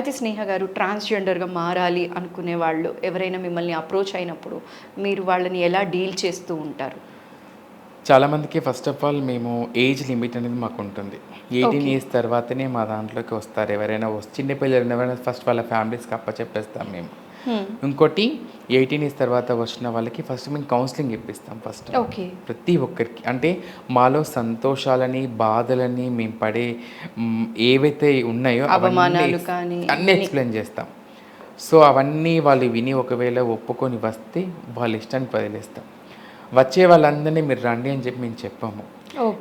అయితే స్నేహ గారు ట్రాన్స్జెండర్గా మారాలి అనుకునే వాళ్ళు ఎవరైనా మిమ్మల్ని అప్రోచ్ అయినప్పుడు మీరు వాళ్ళని ఎలా డీల్ చేస్తూ ఉంటారు చాలామందికి ఫస్ట్ ఆఫ్ ఆల్ మేము ఏజ్ లిమిట్ అనేది మాకు ఉంటుంది ఎయిటీన్. ఇయర్స్ తర్వాతనే మా దాంట్లోకి వస్తారు ఎవరైనా వస్- చిన్న పిల్లలు ఎవరైనా ఫస్ట్ వాళ్ళ ఫ్యామిలీస్కి అప్ప చెప్పేస్తాం మేము. ఇంకోటి ఎయిటీన్ ఇయర్స్ తర్వాత వచ్చిన వాళ్ళకి ఫస్ట్ మేము కౌన్సిలింగ్ ఇప్పిస్తాం ఫస్ట్ ఓకే ప్రతి ఒక్కరికి. అంటే మాలో సంతోషాలని బాధలని మేము పడే ఏవైతే ఉన్నాయో అన్నీ ఎక్స్ప్లెయిన్ చేస్తాం. సో అవన్నీ వాళ్ళు విని ఒకవేళ ఒప్పుకొని వస్తే వాళ్ళ ఇష్టానికి వదిలేస్తాం. వచ్చే వాళ్ళందరినీ మీరు రండి అని చెప్పి మేము చెప్పాము.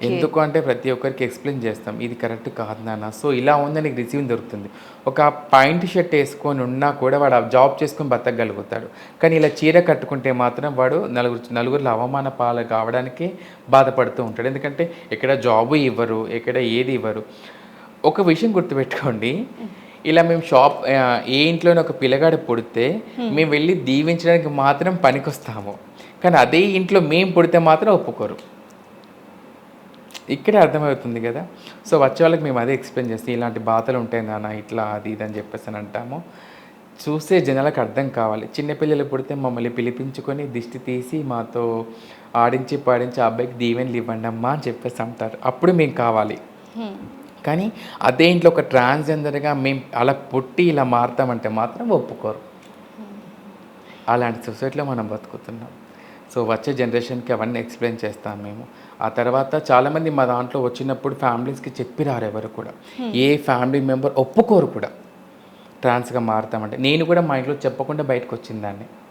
ఎందుకు అంటే ప్రతి ఒక్కరికి ఎక్స్ప్లెయిన్ చేస్తాం ఇది కరెక్ట్ కాదు నాన్న. సో ఇలా ఉందని నీకు రిసీవ్ దొరుకుతుంది. ఒక పాయింట్ షర్ట్ వేసుకొని ఉన్నా కూడా వాడు ఆ జాబ్ చేసుకొని బతకగలుగుతాడు. కానీ ఇలా చీర కట్టుకుంటే మాత్రం వాడు నలుగురు నలుగురిలో అవమాన పాలు కావడానికి బాధపడుతూ ఉంటాడు. ఎందుకంటే ఎక్కడ జాబు ఇవ్వరు ఎక్కడ ఏది ఇవ్వరు. ఒక విషయం గుర్తుపెట్టుకోండి. ఇలా మేము షాప్ ఏ ఇంట్లోనే ఒక పిల్లగాడు పుడితే మేము వెళ్ళి దీవించడానికి మాత్రం పనికొస్తాము. కానీ అదే ఇంట్లో మేము పుడితే మాత్రం ఒప్పుకోరు. ఇక్కడే అర్థమవుతుంది కదా. సో వచ్చే వాళ్ళకి మేము అదే ఎక్స్ప్లెయిన్ చేస్తాం ఇలాంటి బాధలు ఉంటాయి నాన్న ఇట్లా అది ఇది అని చెప్పేసి అని అంటాము. చూసే జనాలకు అర్థం కావాలి. చిన్నపిల్లలు పుడితే మమ్మల్ని పిలిపించుకొని దిష్టి తీసి మాతో ఆడించి పాడించి అబ్బాయికి దీవెనలు ఇవ్వండి అమ్మా అని చెప్పేసి అంటారు. అప్పుడు మేము కావాలి. కానీ అదే ఇంట్లో ఒక ట్రాన్స్జెండర్గా మేము అలా పుట్టి ఇలా మారుతామంటే మాత్రం ఒప్పుకోరు. అలాంటి సొసైటీలో మనం బతుకుతున్నాం. సో వచ్చే జనరేషన్కి అవన్నీ ఎక్స్ప్లెయిన్ చేస్తాం మేము. ఆ తర్వాత చాలామంది మా దాంట్లో వచ్చినప్పుడు ఫ్యామిలీస్కి చెప్పి రారు ఎవరు కూడా. ఏ ఫ్యామిలీ మెంబర్ ఒప్పుకోరు కూడా. ట్రాన్స్గా మారుతామంటే. నేను కూడా మా ఇంట్లో చెప్పకుండా బయటకు వచ్చిన దాన్ని. ఆ,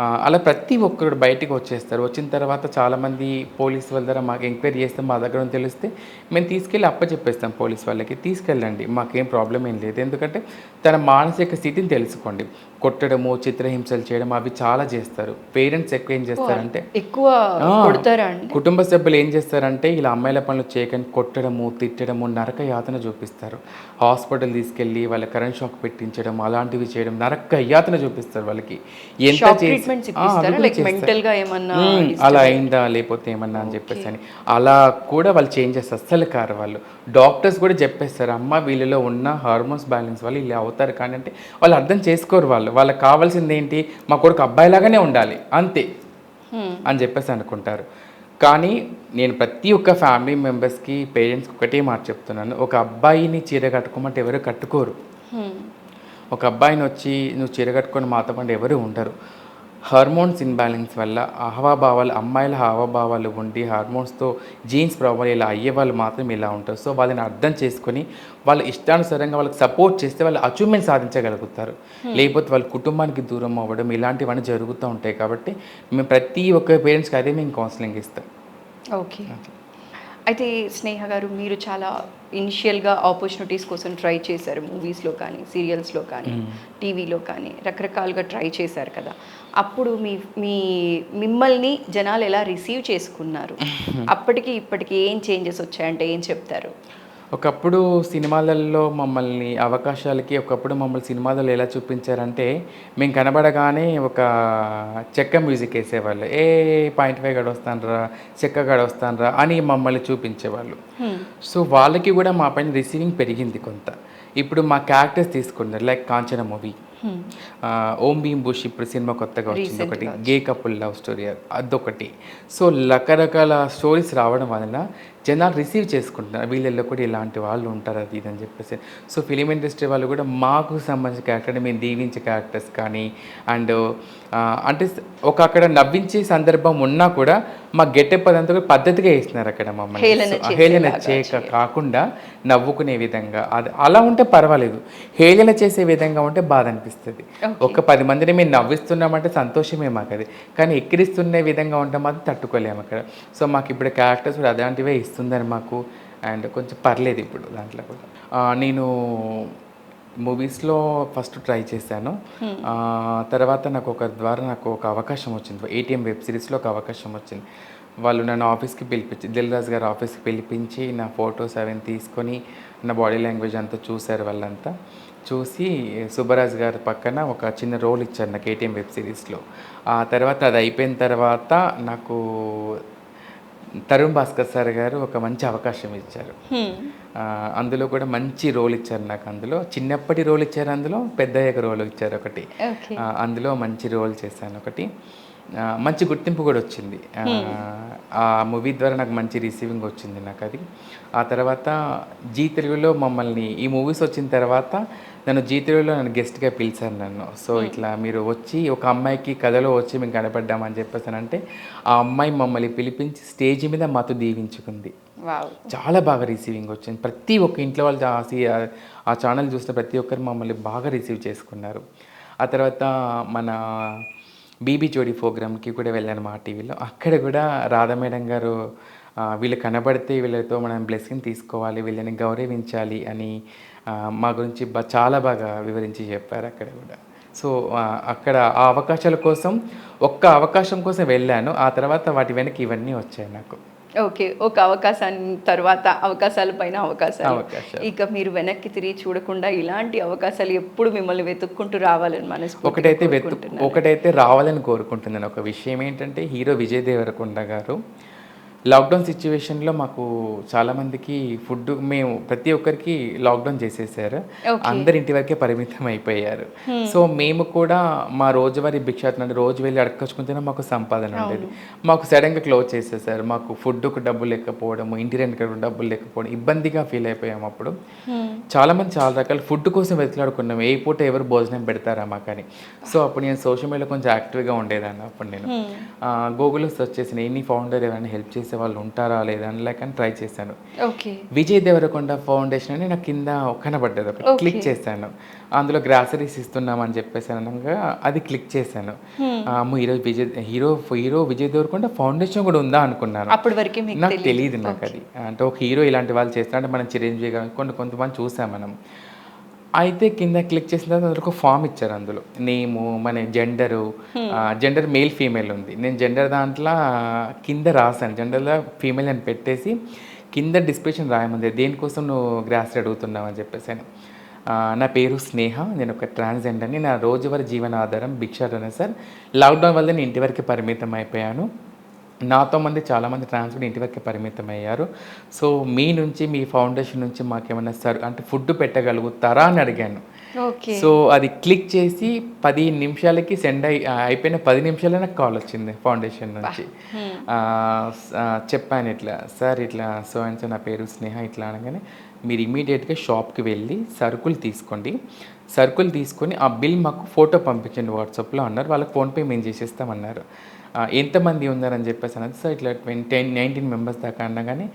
అలా ప్రతి ఒక్కరు బయటికి వచ్చేస్తారు. వచ్చిన తర్వాత చాలామంది పోలీస్ వాళ్ళ దగ్గర మాకు ఎంక్వైరీ చేస్తే మా దగ్గర తెలిస్తే మేము తీసుకెళ్ళి అప్ప చెప్పేస్తాం పోలీస్ వాళ్ళకి. తీసుకెళ్ళండి మాకేం ప్రాబ్లం ఏం లేదు. ఎందుకంటే తన మానసిక స్థితిని తెలుసుకోండి. కొట్టడము చిత్రహింసలు చేయడం అవి చాలా చేస్తారు. పేరెంట్స్ ఎక్కువ ఏం చేస్తారంటే ఎక్కువ కుటుంబ సభ్యులు ఏం చేస్తారంటే ఇలా అమ్మాయిల పనులు చేయకని కొట్టడము తిట్టడము నరక యాతన చూపిస్తారు. హాస్పిటల్ తీసుకెళ్ళి వాళ్ళ కరెంట్ షాక్ పెట్టించడం అలాంటివి చేయడం నరక యాతన చూపిస్తారు వాళ్ళకి. ఎంత చేసి- ట్రీట్మెంట్స్ ఇప్పిస్తారా లైక్. మెంటల్గా ఏమన్నా? అలా అయిందా లేకపోతే ఏమన్నా అని చెప్పేసి అని. అలా కూడా వాళ్ళు చేంజెస్ అస్సలు కారు వాళ్ళు. డాక్టర్స్ కూడా చెప్పేస్తారు అమ్మ వీళ్ళలో ఉన్న హార్మోన్స్ బ్యాలెన్స్ వల్ల ఇలా అవుతారు కానీ అంటే వాళ్ళు అర్థం చేసుకోరు వాళ్ళు. వాళ్ళకి కావాల్సింది ఏంటి? మా కొడుకు అబ్బాయిలాగానే ఉండాలి. అంతే. Hmm. అని చెప్పేసి అనుకుంటారు. కానీ నేను ప్రతి ఒక్క ఫ్యామిలీ మెంబర్స్కి పేరెంట్స్కి ఒకటే మాట చెప్తున్నాను. ఒక అబ్బాయిని చీర కట్టుకోమంటే ఎవరు కట్టుకోరు. Hmm. ఒక అబ్బాయిని వచ్చి నువ్వు చీర కట్టుకొని మాతో ఎవరు ఉండరు. హార్మోన్స్ ఇన్బ్యాలెన్స్ వల్ల హావభావాలు అమ్మాయిల హావభావాలు ఉండి హార్మోన్స్తో జీన్స్ ప్రాబ్లం ఇలా అయ్యే వాళ్ళు మాత్రం ఇలా ఉంటారు. సో వాళ్ళని అర్థం చేసుకొని వాళ్ళ ఇష్టానుసారంగా వాళ్ళకి సపోర్ట్ చేస్తే వాళ్ళు అచీవ్మెంట్ సాధించగలుగుతారు. లేకపోతే వాళ్ళ కుటుంబానికి దూరం అవ్వడం ఇలాంటివన్నీ జరుగుతూ ఉంటాయి కాబట్టి మేము ప్రతి ఒక్క పేరెంట్స్కి అదే మేము కౌన్సిలింగ్ ఇస్తాం. ఓకే. అయితే స్నేహ గారు మీరు చాలా ఇనిషియల్గా ఆపర్చునిటీస్ కోసం ట్రై చేశారు మూవీస్లో కానీ సీరియల్స్లో కానీ టీవీలో కానీ రకరకాలుగా ట్రై చేశారు కదా. అప్పుడు మీ మీ మిమ్మల్ని జనాలు ఎలా రిసీవ్ చేసుకున్నారు? అప్పటికి ఇప్పటికి ఏం చేంజెస్ వచ్చాయంటే ఏం చెప్తారు? ఒకప్పుడు సినిమాలలో మమ్మల్ని అవకాశాలకి ఒకప్పుడు మమ్మల్ని సినిమాలలో ఎలా చూపించారంటే మేము కనబడగానే ఒక చెక్క మ్యూజిక్ వేసేవాళ్ళు. ఏ పాయింట్ ఫైవ్ గడ వస్తానరా చెక్క గడ వస్తానరా అని మమ్మల్ని చూపించేవాళ్ళు. సో వాళ్ళకి కూడా మా పైన రిసీవింగ్ పెరిగింది కొంత. ఇప్పుడు మా క్యారెక్టర్స్ తీసుకున్నారు లైక్ కాంచన మూవీ. ఓం భీమ్ బుష్ ఇప్పుడు సినిమా కొత్తగా వచ్చింది ఒకటి. గా గే కపుల్ లవ్ స్టోరీ అదొకటి. సో రకరకాల స్టోరీస్ రావడం వలన జనాలు రిసీవ్ చేసుకుంటున్నారు. వీళ్ళల్లో కూడా ఇలాంటి వాళ్ళు ఉంటారు అది ఇది అని చెప్పేసి. సో ఫిలిం ఇండస్ట్రీ వాళ్ళు కూడా మాకు సంబంధించిన క్యారెక్టర్ మేము దీవించే క్యారెక్టర్స్ కానీ అండ్ అంటే ఒక అక్కడ నవ్వించే సందర్భం ఉన్నా కూడా మా గెటప్ అదంతా కూడా పద్ధతిగా వేస్తున్నారు అక్కడ మమ్మల్ని. హేళన చేయక కాకుండా నవ్వుకునే విధంగా. అది అలా ఉంటే పర్వాలేదు. హేళన చేసే విధంగా ఉంటే బాధ అనిపిస్తుంది. ఒక పది మందిని మేము నవ్విస్తున్నామంటే సంతోషమే మాకు అది కానీ ఎక్కిరిస్తున్న విధంగా ఉంటే మాత్రం తట్టుకోలేము అక్కడ. సో మాకు ఇప్పుడు క్యారెక్టర్స్ కూడా అలాంటివే ఇస్తుందని మాకు అండ్ కొంచెం పర్లేదు ఇప్పుడు దాంట్లో కూడా. నేను మూవీస్లో ఫస్ట్ ట్రై చేశాను. తర్వాత నాకు ఒక ద్వారా నాకు ఒక అవకాశం వచ్చింది. ఏటీఎం వెబ్ సిరీస్లో ఒక అవకాశం వచ్చింది. వాళ్ళు నన్ను ఆఫీస్కి పిలిపించి దిల్ రాజు గారు ఆఫీస్కి పిలిపించి నా ఫొటోస్ అవన్నీ తీసుకొని నా బాడీ లాంగ్వేజ్ అంతా చూశారు వాళ్ళంతా. చూసి సుబ్బరాజ్ గారి పక్కన ఒక చిన్న రోల్ ఇచ్చారు నాకు ఏటీఎం వెబ్ సిరీస్లో. ఆ తర్వాత అది అయిపోయిన తర్వాత నాకు తరుణ్ భాస్కర్ సార్ గారు ఒక మంచి అవకాశం ఇచ్చారు. అందులో కూడా మంచి రోల్ ఇచ్చారు నాకు అందులో. చిన్నప్పటి రోల్ ఇచ్చారు అందులో పెద్దయ్యాక రోల్ ఇచ్చారు ఒకటి. అందులో మంచి రోల్ చేశాను ఒకటి. మంచి గుర్తింపు కూడా వచ్చింది. ఆ, మూవీ ద్వారా నాకు మంచి రిసీవింగ్ వచ్చింది నాకు అది. ఆ తర్వాత జీ తెలుగులో మమ్మల్ని ఈ మూవీస్ వచ్చిన తర్వాత నన్ను జీ తెలుగులో నన్ను గెస్ట్గా పిలిచారు నన్ను. సో ఇట్లా మీరు వచ్చి ఒక అమ్మాయికి కథలో వచ్చి మేము కనపడ్డామని చెప్పేసానంటే ఆ అమ్మాయి మమ్మల్ని పిలిపించి స్టేజ్ మీద మాతో దీవించుకుంది. చాలా బాగా రిసీవింగ్ వచ్చింది. ప్రతి ఒక్క ఇంట్లో వాళ్ళు ఆ ఛానల్ చూస్తే ప్రతి ఒక్కరు మమ్మల్ని బాగా రిసీవ్ చేసుకున్నారు. ఆ తర్వాత మన బీబీ జోడి ప్రోగ్రామ్కి కూడా వెళ్ళాను మా టీవీలో. అక్కడ కూడా రాధా మేడం గారు వీళ్ళు కనబడితే వీళ్ళతో మనం బ్లెస్సింగ్ తీసుకోవాలి వీళ్ళని గౌరవించాలి అని మా గురించి బా చాలా బాగా వివరించి చెప్పారు అక్కడ కూడా. సో అక్కడ ఆ అవకాశాల కోసం ఒక్క అవకాశం కోసం వెళ్ళాను. ఆ తర్వాత వాటి వెనక ఇవన్నీ వచ్చాయి నాకు. ఓకే ఒక అవకాశాన్ని తర్వాత అవకాశాల పైన అవకాశాలు. ఇక మీరు వెనక్కి తిరిగి చూడకుండా ఇలాంటి అవకాశాలు ఎప్పుడు మిమ్మల్ని వెతుక్కుంటూ రావాలని మనస్ఫూర్తిగా ఒకటైతే. ఒకటైతే రావాలని కోరుకుంటున్నాను ఒక విషయం ఏంటంటే హీరో విజయ్ దేవరకొండ గారు లాక్డౌన్ సిచ్యువేషన్లో మాకు చాలామందికి ఫుడ్ మేము ప్రతి ఒక్కరికి లాక్డౌన్ చేసేసారు. అందరి ఇంటి వరకే పరిమితం అయిపోయారు. సో మేము కూడా మా రోజువారీ భిక్షాటన రోజు వెళ్ళి అడగచ్చుకుంటేనే మాకు సంపాదన ఉండేది. మాకు సడన్గా క్లోజ్ చేసేసారు. మాకు ఫుడ్కు డబ్బులు లేకపోవడము ఇంటి రెంట్కి డబ్బులు లేకపోవడం ఇబ్బందిగా ఫీల్ అయిపోయాము అప్పుడు. చాలా మంది చాలా రకాల ఫుడ్ కోసం వెతులాడుకున్నాం ఏ పూట ఎవరు భోజనం పెడతారా మాకని. సో అప్పుడు నేను సోషల్ మీడియాలో కొంచెం యాక్టివ్గా ఉండేదాన్ని అప్పుడు నేను. గూగుల్లో సెర్చ్ చేసిన ఎన్ని ఫౌండర్ ఎవరైనా హెల్ప్ చేసే వాళ్ళు ఉంటారా లేదా అని లైక్ ట్రై చేశాను. ఓకే. విజయ్ దేవరకొండ ఫౌండేషన్ అని నాకు కింద కనబడ్డది ఒకటి. క్లిక్ చేశాను. అందులో గ్రాసరీస్ ఇస్తున్నామని చెప్పేసి అనగా అది క్లిక్ చేశాను. అమ్మో ఈరోజు Vijay hero hero Vijay Deverakonda foundation కూడా ఉందా అనుకున్నాను. అప్పటి వరకే నాకు తెలియదు నాకు అది అంటే ఒక హీరో ఇలాంటి వాళ్ళు చేస్తారంటే మనం చిరంజీవి గారు కొన్ని కొంతమంది చూసాం మనం. అయితే కింద క్లిక్ చేసిన తర్వాత అందులో ఒక ఫామ్ ఇచ్చారు అందులో. నేము మన జెండరు జెండర్ మేల్ ఫీమేల్ ఉంది. నేను జెండర్ దాంట్లో కింద రాశాను. జెండర్లో ఫీమేల్ అని పెట్టేసి కింద డిస్క్రిప్షన్ రాయమంది. దేనికోసం నువ్వు గ్రాస్ అడుగుతున్నావు అని చెప్పేసి నా పేరు స్నేహ నేను ఒక ట్రాన్స్జెండర్ని. నా రోజువారీ జీవన ఆధారం భిక్షాటన సార్. లాక్డౌన్ వల్ల నేను ఇంటి వరకే పరిమితం అయిపోయాను. నాతో మంది చాలామంది ట్రాన్స్ఫర్ ఇంటి వరకే పరిమితం అయ్యారు సో మీ నుంచి మీ ఫౌండేషన్ నుంచి మాకేమైనా సర్ అంటే ఫుడ్ పెట్టగలుగుతారా అని అడిగాను. ఓకే. సో అది క్లిక్ చేసి పది నిమిషాలకి సెండ్ అయి అయిపోయిన పది నిమిషాలే నాకు కాల్ వచ్చింది ఫౌండేషన్ నుంచి. చెప్పాను ఇట్లా సార్ ఇట్లా సో అండ్ సో నా పేరు స్నేహ ఇట్లా అనగానే మీరు ఇమీడియట్గా షాప్కి వెళ్ళి సరుకులు తీసుకోండి. సరుకులు తీసుకొని ఆ బిల్ మాకు ఫోటో పంపించండి వాట్సాప్లో అన్నారు. వాళ్ళకి ఫోన్పే మేము చేసేస్తామన్నారు. ఎంతమంది ఉన్నారని చెప్పేసి అనేది సో ఇట్లా ట్వంటీ టెన్ నైన్టీన్ మెంబర్స్ దాకా అనగానే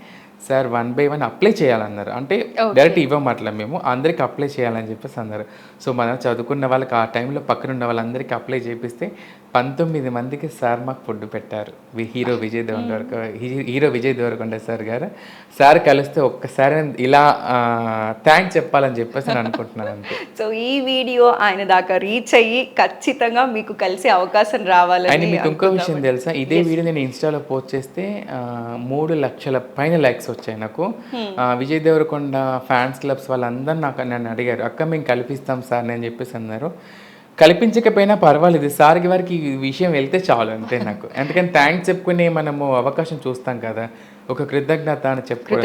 sir one by one apply చేయాలన్నారు. అంటే డైరెక్ట్ ఇవ్వమట్ల మేము. అందరికి అప్లై చేయాలని చెప్పేసి అన్నారు. సో మనం చదువుకున్న వాళ్ళకి ఆ టైంలో పక్కన ఉన్న వాళ్ళందరికీ అప్లై చేపిస్తే పంతొమ్మిది మందికి సార్ మాకు ఫుడ్ పెట్టారు. Hero Vijay Deverakonda he- hero Vijay Deverakonda sir garu. Sir కలిస్తే ఒక్కసారి ఇలా థ్యాంక్స్ చెప్పాలని చెప్పేసి నేను అనుకుంటున్నాను అంతే. సో ఈ వీడియో ఆయన దాకా రీచ్ అయ్యి ఖచ్చితంగా మీకు కలిసే అవకాశం అండ్ రావాలని మీకు ఇంకో విషయం తెలుసా? ఇదే వీడియో నేను ఇన్స్టాలో పోస్ట్ చేస్తే మూడు లక్షల పైన లైక్స్ వచ్చాయి నాకు. విజయ్ దేవరకొండ ఫ్యాన్స్ క్లబ్స్ వాళ్ళందరూ నాకు నన్ను అడిగారు అక్క మేము కల్పిస్తాం సార్ నేను చెప్పేసి అన్నారు. కల్పించకపోయినా పర్వాలేదు సార్కి వారికి ఈ విషయం వెళ్తే చాలు అంతే నాకు. ఎందుకంటే థ్యాంక్స్ చెప్పుకునే మనము అవకాశం చూస్తాం కదా ఒక కృతజ్ఞత అని చెప్పుకోవడం